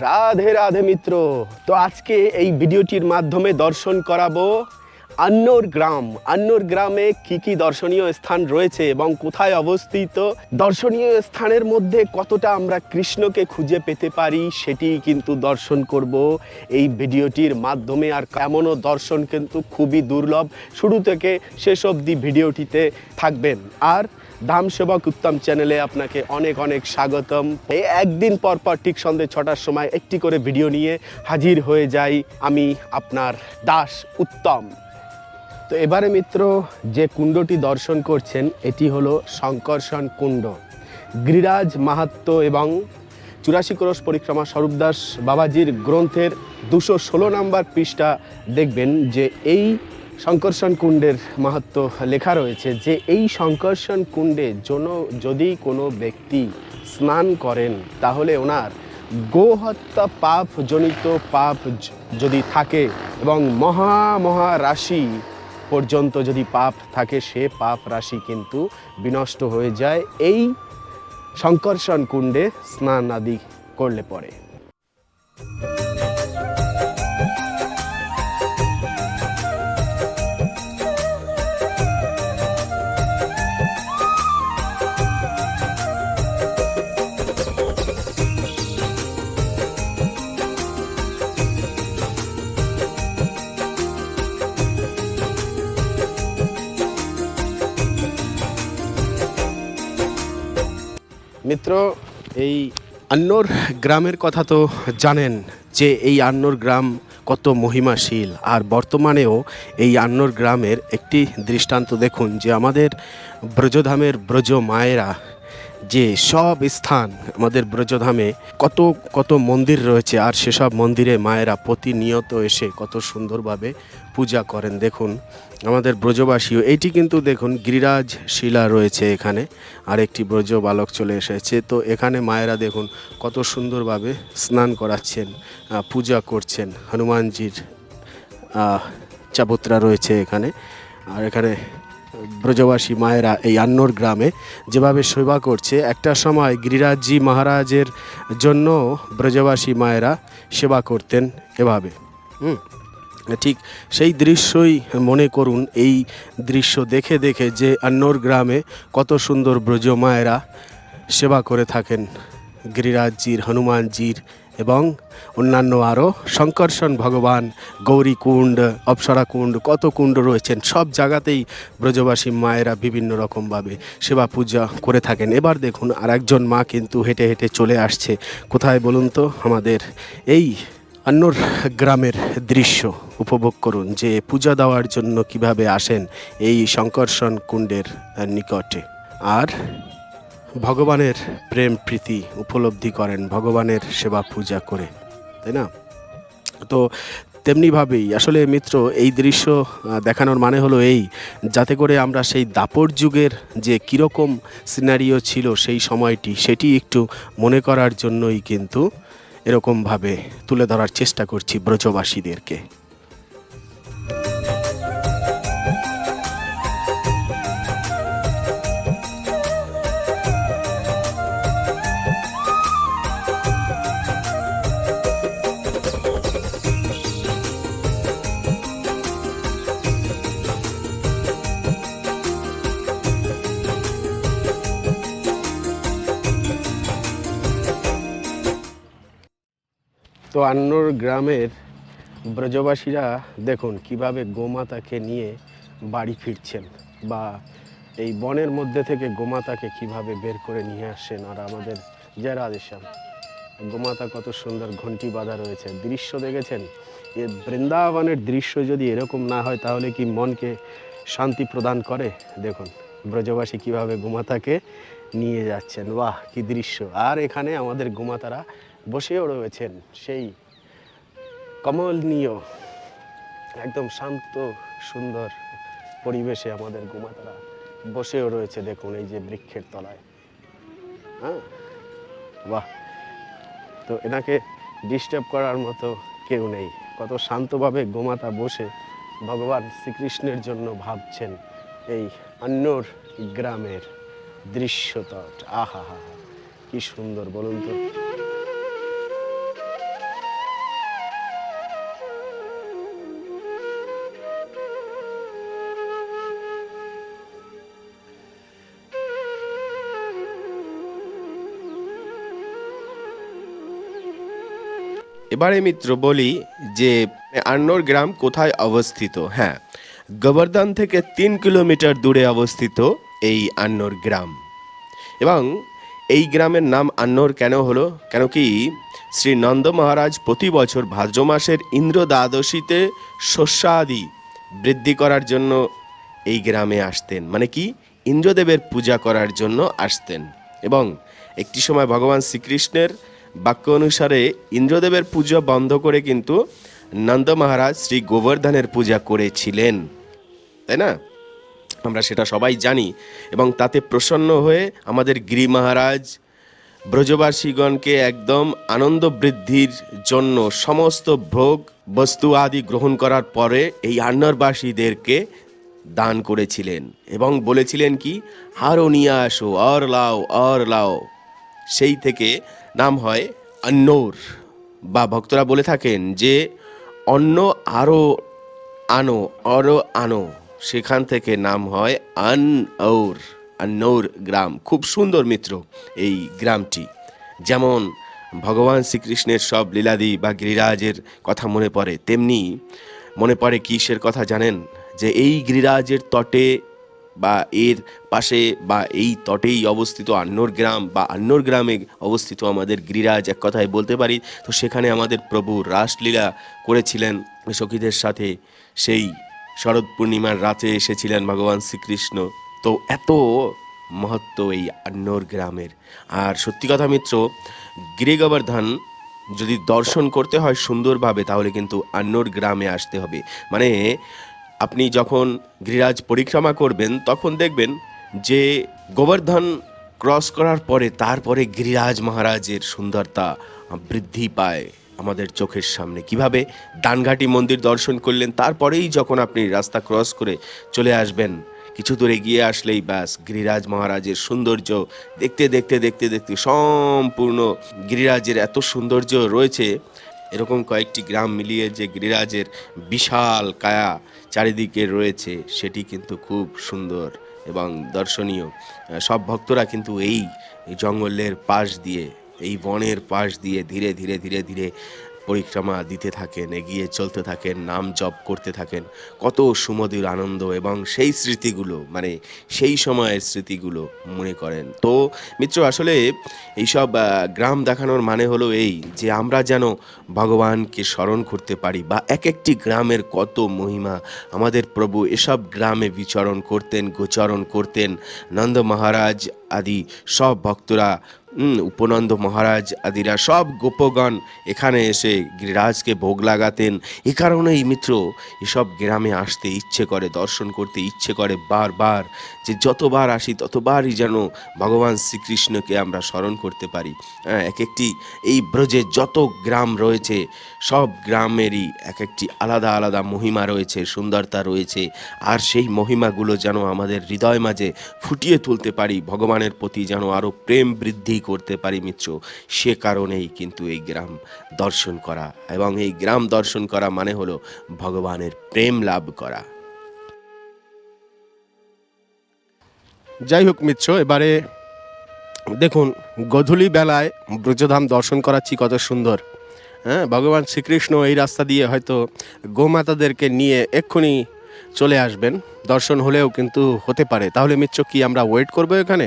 রাধে রাধে মিত্র। তো আজকে এই ভিডিওটির মাধ্যমে দর্শন করাবো আন্নোর গ্রাম। আন্নোর গ্রামে কি কি দর্শনীয় স্থান রয়েছে এবং কোথায় অবস্থিত? দর্শনীয় স্থানের মধ্যে কতটা আমরা কৃষ্ণকে খুঁজে পেতে পারি সেটি কিন্তু দর্শন করব। এই ভিডিওটির মাধ্যমে আর এমনও দর্শন কিন্তু খুবই দুর্লভ। শুরু থেকে শেষ অবধি ভিডিওটিতে থাকবেন। আর ধাম সেবক উত্তম চ্যানেলে আপনাকে অনেক অনেক স্বাগতম। এই একদিন পর পর ঠিক সন্ধ্যে ছটার সময় একটি করে ভিডিও নিয়ে হাজির হয়ে যাই আমি আপনার দাস উত্তম। তো এবারে মিত্র, যে কুণ্ডটি দর্শন করছেন, এটি হলো শঙ্কর্ষণ কুণ্ড। গিরিরাজ মাহাত্ম এবং চুরাশি ক্রোশ পরিক্রমা স্বরূপদাস বাবাজির গ্রন্থের দুশো ষোলো নম্বর পৃষ্ঠা দেখবেন যে এই শঙ্কর্ষণ কুণ্ডের মাহাত্ম লেখা রয়েছে যে এই শঙ্কর্ষণ কুণ্ডে জন, যদি কোনো ব্যক্তি স্নান করেন, তাহলে ওনার গোহত্যা পাপ জনিত পাপ যদি থাকে এবং মহা মহা রাশি পর্যন্ত যদি পাপ থাকে, সে পাপ রাশি কিন্তু বিনষ্ট হয়ে যায়। এই শঙ্কর্ষণ কুণ্ডে স্নান আদি করলে পরে। মিত্র, এই আন্নোর গ্রামের কথা তো জানেন যে এই আন্নোর গ্রাম কত মহিমাশীল। আর বর্তমানেও এই আন্নোর গ্রামের একটি দৃষ্টান্ত দেখুন যে আমাদের ব্রজধামের ব্রজ মায়েরা যে সব স্থান আমাদের ব্রজধামে কত কত মন্দির রয়েছে আর সেসব মন্দিরে মায়েরা প্রতিনিয়ত এসে কত সুন্দরভাবে পূজা করেন। দেখুন, আমাদের ব্রজবাসীও এইটি কিন্তু দেখুন গিরিরাজ শিলা রয়েছে এখানে আর একটি ব্রজ বালক চলে এসেছে। তো এখানে মায়েরা দেখুন কত সুন্দরভাবে স্নান করাচ্ছেন পূজা করছেন। হনুমানজির চাবুত্রা রয়েছে এখানে, আর এখানে ব্রজবাসী মায়েরা এই আন্নোর গ্রামে যেভাবে সেবা করছে, একটা সময় গিরিরাজজি মহারাজের জন্য ব্রজবাসী মায়েরা সেবা করতেন এভাবে। হুম, ঠিক সেই দৃশ্যই মনে করুন, এই দৃশ্য দেখে দেখে যে আন্নোর গ্রামে কত সুন্দর ব্রজ মায়েরা সেবা করে থাকেন। গিরিরাজজির, হনুমানজির এবং অন্যান্য আরও শঙ্কর্ষণ ভগবান, গৌরী কুণ্ড, অপ্সরা কুণ্ড, কত কুণ্ড রয়েছেন, সব জায়গাতেই ব্রজবাসী মায়েরা বিভিন্ন রকমভাবে সেবা পূজা করে থাকেন। এবার দেখুন আর একজন মা কিন্তু হেঁটে হেঁটে চলে আসছে। কোথায় বলুন তো? আমাদের এই আন্নোর গ্রামের দৃশ্য উপভোগ করুন যে পূজা দেওয়ার জন্য কীভাবে আসেন এই শঙ্কর্ষণ কুণ্ডের নিকটে। আর ভগবানের প্রেম, প্রীতি উপলব্ধি করেন, ভগবানের সেবা পূজা করে, তাই না? তো তেমনিভাবেই আসলে মিত্র, এই দৃশ্য দেখানোর মানে হলো এই, যাতে করে আমরা সেই দাপর যুগের যে কীরকম সিনারিও ছিল সেই সময়টি, সেটি একটু মনে করার জন্যই কিন্তু এরকমভাবে তুলে ধরার চেষ্টা করছি ব্রজবাসীদেরকে। তো আন্নোর গ্রামের ব্রজবাসীরা দেখুন কীভাবে গোমাতাকে নিয়ে বাড়ি ফিরছেন বা এই বনের মধ্যে থেকে গোমাতাকে কীভাবে বের করে নিয়ে আসছেন আর আমাদের জয় রাধেশ্যাম গোমাতা কত সুন্দর ঘন্টি বাঁধা রয়েছে। দৃশ্য দেখেছেন? এ বৃন্দাবনের দৃশ্য যদি এরকম না হয় তাহলে কি মনকে শান্তি প্রদান করে? দেখুন, ব্রজবাসী কীভাবে গোমাতাকে নিয়ে যাচ্ছেন। বাহ, কি দৃশ্য। আর এখানে আমাদের গোমাতারা বসেও রয়েছেন সেই কমলনীয় একদম শান্ত, সুন্দর পরিবেশে আমাদের গোমাতারা বসেও রয়েছে দেখুন এই যে বৃক্ষের তলায়। হ্যাঁ? বাহ! তো এনাকে ডিস্টার্ব করার মতো কেউ নেই। কত শান্তভাবে গোমাতা বসে ভগবান শ্রীকৃষ্ণের জন্য ভাবছেন এই অন্যর গ্রামের দৃশ্যতট। আহা হা, কি সুন্দর, বলুন তো। এবারে মিত্র, বলি যে আন্নোর গ্রাম কোথায় অবস্থিত? হ্যাঁ গোবর্ধন থেকে তিন কিলোমিটার দূরে অবস্থিত এই আন্নোর গ্রাম। এবং এই গ্রামের নাম আন্নোর কেন হলো? কেন কি শ্রী নন্দ মহারাজ প্রতি বছর ভাদ্র মাসের ইন্দ্র দ্বাদশীতে শস্যাদি বৃদ্ধি করার জন্য এই গ্রামে আসতেন। মানে কি? ইন্দ্রদেবের পূজা করার জন্য আসতেন। এবং একটি সময় ভগবান শ্রীকৃষ্ণের বাক্য অনুসারে ইন্দ্রদেবের পূজা বন্ধ করে কিন্তু নন্দ মহারাজ শ্রী গোবর্ধনের পূজা করেছিলেন। তাই না? আমরা সেটা সবাই জানি এবং তাতে প্রসন্ন হয়ে আমাদের গিরি মহারাজ ব্রজবাসীগণকে একদম আনন্দ বৃদ্ধির জন্য সমস্ত ভোগ, বস্তু আদি গ্রহণ করার পরে এই আন্নরবাসীদেরকে দান করেছিলেন এবং বলেছিলেন কি আরও নিয়ে আসো অর লাও অর লাও। সেই থেকে নাম হয় আন্নোর। বা ভক্তরা বলে থাকেন যে, অন্ন আরও আনো, অরো আনো, সেখান থেকে নাম হয় আন ঔর আন্নৌর গ্রাম। খুব সুন্দর মিত্র এই গ্রামটি। যেমন ভগবান শ্রীকৃষ্ণের সব লীলাদি বা গিরিরাজের কথা মনে পড়ে, তেমনি মনে পড়ে কিসের কথা জানেন? যে এই গিরিরাজের তটে বা এর পাশে বা এই তটেই অবস্থিত আন্নোর গ্রাম বা আন্নোর গ্রামে অবস্থিত আমাদের গিরিরাজ, এক কথায় বলতে পারি, তো সেখানে আমাদের প্রভু রাসলীলা করেছিলেন সখীদের সাথে। সেই শরৎ পূর্ণিমার রাতে এসেছিলেন ভগবান শ্রীকৃষ্ণ। তো এত মহত্ব এই আন্নোর গ্রামের। আর সত্যি কথা মিত্র গিরিগোবর্ধন যদি দর্শন করতে হয় সুন্দরভাবে, তাহলে কিন্তু আন্নোর গ্রামে আসতে হবে। মানে আপনি যখন গিরিরাজ পরিক্রমা করবেন, তখন দেখবেন যে গোবর্ধন ক্রস করার পরে তারপরে গিরিরাজ মহারাজের সুন্দরতা বৃদ্ধি পায় আমাদের চোখের সামনে। কীভাবে দানঘাটি মন্দির দর্শন করলেন, তারপরেই যখন আপনি রাস্তা ক্রস করে চলে আসবেন, কিছু দূর এগিয়ে আসলেই ব্যাস গিরিরাজ মহারাজের সৌন্দর্য দেখতে দেখতে দেখতে দেখতে সম্পূর্ণ গিরিরাজের এত সৌন্দর্য রয়েছে এরকম কয়েকটি গ্রাম মিলিয়ে যে গিরিরাজের বিশাল কায়া চারিদিকে রয়েছে, সেটি কিন্তু খুব সুন্দর এবং দর্শনীয়। সব ভক্তরা কিন্তু এই জঙ্গলের পাশ দিয়ে, এই বনের পাশ দিয়ে ধীরে ধীরে ধীরে ধীরে পরিক্রমা দিতে থাকেন, এগিয়ে চলতে থাকেন, নাম জপ করতে থাকেন। কত সুমধুর আনন্দ এবং সেই স্মৃতিগুলো মানে সেই সময়ের স্মৃতিগুলো মনে করেন। তো মিত্র, আসলে এইসব গ্রাম দেখানোর মানে হলো এই যে আমরা যেন ভগবানকে স্মরণ করতে পারি বা এক একটি গ্রামের কত মহিমা আমাদের প্রভু এসব গ্রামে বিচরণ করতেন, গোচরণ করতেন। নন্দ মহারাজ আদি সব ভক্তরা উপনন্দ মহারাজ আদিরা সব গোপগণ এখানে এসে গিরিরাজকে ভোগ লাগাতেন। এ কারণেই মিত্র এসব গ্রামে আসতে ইচ্ছে করে দর্শন করতে ইচ্ছে করে বারবার যে যতবার আসি ততবারই যেন ভগবান শ্রীকৃষ্ণকে আমরা স্মরণ করতে পারি। হ্যাঁ, এক একটি এই ব্রজে যত গ্রাম রয়েছে সব গ্রামেরই এক একটি আলাদা আলাদা মহিমা রয়েছে সুন্দরতা রয়েছে আর সেই মহিমাগুলো যেন আমাদের হৃদয় মাঝে ফুটিয়ে তুলতে পারি ভগবানের প্রতি যেন আরও প্রেম বৃদ্ধি করতে পারি মিত্র, সে কারণেই কিন্তু এই গ্রাম দর্শন করা এবং এই গ্রাম দর্শন করা মানে হলো ভগবানের প্রেম লাভ করা। যাই হোক মিত্র, এবারে দেখুন, গধূলি বেলায় ব্রজধাম দর্শন করাচ্ছি কত সুন্দর। হ্যাঁ ভগবান শ্রীকৃষ্ণ এই রাস্তা দিয়ে হয়তো গোমাতাদেরকে নিয়ে এক্ষুনি চলে আসবেন। দর্শন হলেও কিন্তু হতে পারে। তাহলে মিত্র, কি আমরা ওয়েট করব এখানে?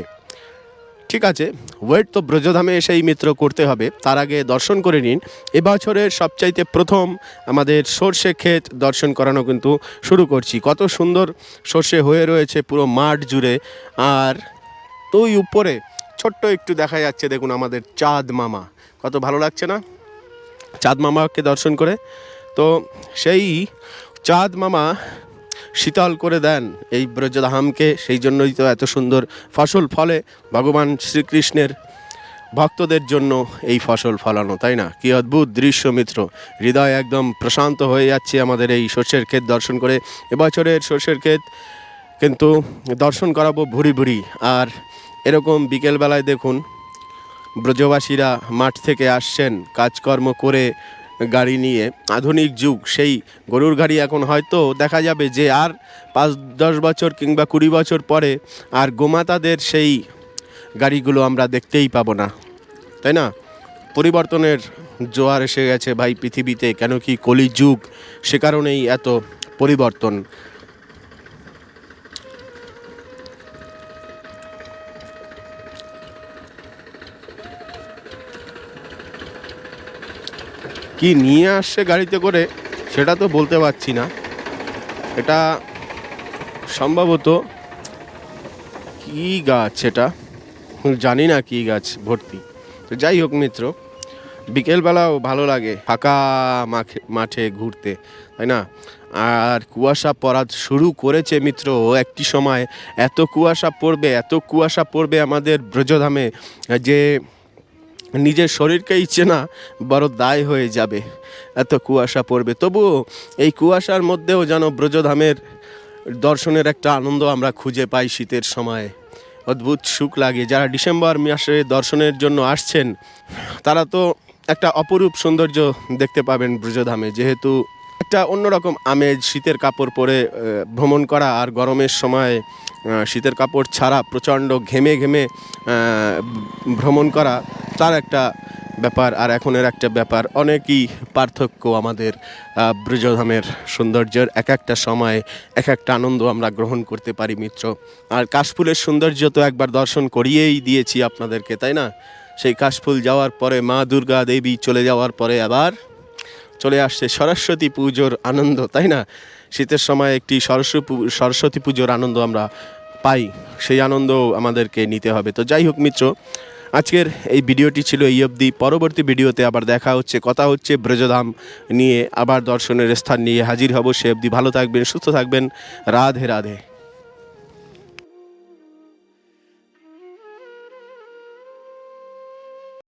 ঠিক আছে ওয়েট তো ব্রজধামে এসেই মিত্র করতে হবে। তার আগে দর্শন করে নিন। এবছরের সবচাইতে প্রথম আমাদের সর্ষে ক্ষেত দর্শন করানো কিন্তু শুরু করছি। কত সুন্দর সর্ষে হয়ে রয়েছে পুরো মাঠ জুড়ে। আর তুই উপরে ছোট্ট একটু দেখা যাচ্ছে, দেখুন আমাদের চাঁদ মামা। কত ভালো লাগছে না? চাঁদ মামাকে দর্শন করে। তো সেই চাঁদ মামা শীতল করে দেন এই ব্রজধামকে সেই জন্যই তো এত সুন্দর ফসল ফলে। ভগবান শ্রীকৃষ্ণের ভক্তদের জন্য এই ফসল ফলানো, তাই না? কি অদ্ভুত দৃশ্য মিত্র। হৃদয় একদম প্রশান্ত হয়ে যাচ্ছে আমাদের এই সর্ষের ক্ষেত দর্শন করে। এবছরের সর্ষের ক্ষেত কিন্তু দর্শন করাবো ভুরি ভুরি। আর এরকম বিকেলবেলায় দেখুন, ব্রজবাসীরা মাঠ থেকে আসছেন, কাজকর্ম করে গাড়ি নিয়ে, আধুনিক যুগ, সেই গরুর গাড়ি এখন হয়তো দেখা যাবে যে আর পাঁচ, দশ বছর কিংবা কুড়ি বছর পরে আর গোমাতাদের সেই গাড়িগুলো আমরা দেখতেই পাবো না। তাই না? পরিবর্তনের জোয়ার এসে গেছে ভাই পৃথিবীতে। কেন কি কলি যুগ সে কারণেই এত পরিবর্তন। কি নিয়ে আসছে গাড়িতে করে সেটা তো বলতে পারছি না। এটা সম্ভবত কি গাছ এটা? জানি না কি গাছ ভর্তি। তো যাই হোক মিত্র, বিকেলবেলাও ভালো লাগে ফাঁকা মাঠে মাঠে ঘুরতে, তাই না? আর কুয়াশা পড়া শুরু করেছে মিত্র একটি সময় এত কুয়াশা পড়বে, এত কুয়াশা পড়বে আমাদের ব্রজধামে যে নিজের শরীরকে ইচ্ছে না বড় দায় হয়ে যাবে। এত কুয়াশা পড়বে। তবুও এই কুয়াশার মধ্যেও যেন ব্রজধামের দর্শনের একটা আনন্দ আমরা খুঁজে পাই শীতের সময়। অদ্ভুত সুখ লাগে। যারা ডিসেম্বর মাসে দর্শনের জন্য আসছেন, তারা তো একটা অপরূপ সৌন্দর্য দেখতে পাবেন ব্রজধামে। যেহেতু একটা অন্যরকম আমেজ, শীতের কাপড় পরে ভ্রমণ করা আর গরমের সময় শীতের কাপড় ছাড়া প্রচণ্ড ঘেমে ঘেমে ভ্রমণ করা তার একটা ব্যাপার আর এখনের একটা ব্যাপার। অনেকই পার্থক্য আমাদের ব্রজধামের সৌন্দর্যের এক একটা সময়, এক একটা আনন্দ আমরা গ্রহণ করতে পারি মিত্র। আর কাশফুলের সৌন্দর্য তো একবার দর্শন করিয়েই দিয়েছি আপনাদেরকে, তাই না? সেই কাশফুল যাওয়ার পরে মা দুর্গা দেবী চলে যাওয়ার পরে আবার চলে আসছে সরস্বতী পুজোর আনন্দ, তাই না? শীতের সময় একটি সরস্বতী পুজোর আনন্দ আমরা পাই। সেই আনন্দ আমাদেরকে নিতে হবে। তো যাই হোক মিত্র আজকের এই ভিডিওটি ছিল এই অবধি। পরবর্তী ভিডিওতে আবার দেখা হচ্ছে, কথা হচ্ছে ব্রজধাম নিয়ে। আবার দর্শনের স্থান নিয়ে হাজির হব সে অবধি। ভালো থাকবেন, সুস্থ থাকবেন। রাধে রাধে।